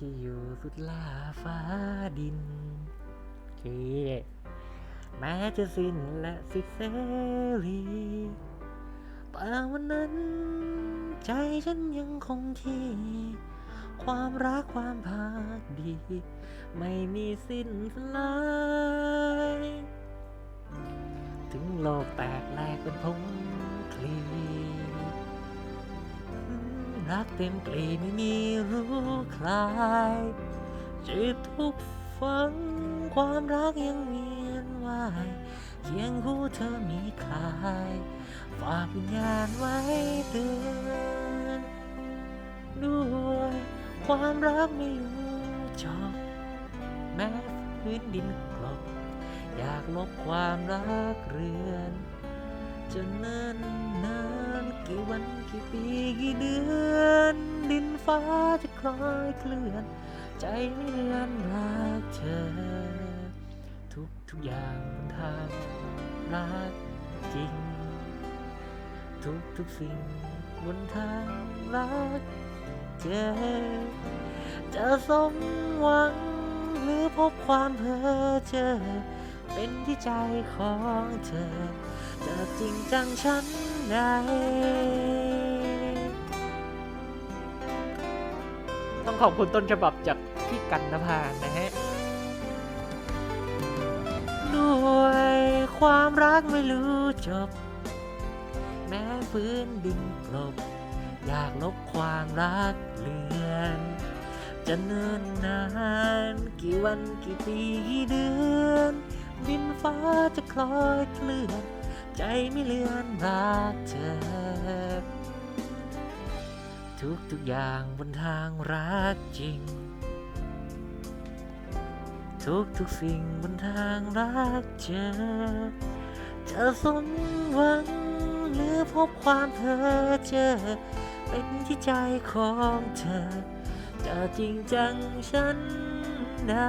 จะอยู่สุดลาฟ้าดินที่แม้จะสิ้นและสิทธิเสรีแต่วันนั้น ใจฉันยังคงที่ ความรักความภาคดี ไม่มีสิ้นสลายถึงโลกแตกแหลกเป็นพงคลีรักเต็มกลีไม่มี คลายจิตทุกฝังความรักยังเวียนว่ายเคียงคู่เธอมีคลายฝากวิญญาณไว้เตือนด้วยความรักไม่รู้จบแม้พื้นดินกลบอยากลบความรักเรือนจะเนิ่นนานกี่วันกี่ปีกี่เดือนดิน ฟ้าจะคล้อยเคลื่อน ใจไม่เลือนรักเธอ ทุกทุกอย่างบนทางรักจริง ทุกทุกสิ่งบนทางรักเจอจะสมหวังหรือพบความเพ้อเจอ เป็นที่ใจของเธอ จะจริงจังฉันใด ต้องขอบคุณต้นฉบับจากพี่กันนภานะฮะด้วยความรักไม่รู้จบ แม้พื้นดินกลบ อยากลบความรักเลือน จะเนิ่นนาน กี่วันกี่ปีกี่เดือน ดินฟ้าจะคล้อยเคลื่อน ใจไม่เลือนรักเธอ ทุกทุกอย่างบนทางรักจริง ทุกทุกสิ่งบนทางรักเจอจะสมหวังหรือพบความเพ้อเจอ เป็นที่ใจของเธอ จะจริงจังฉันได้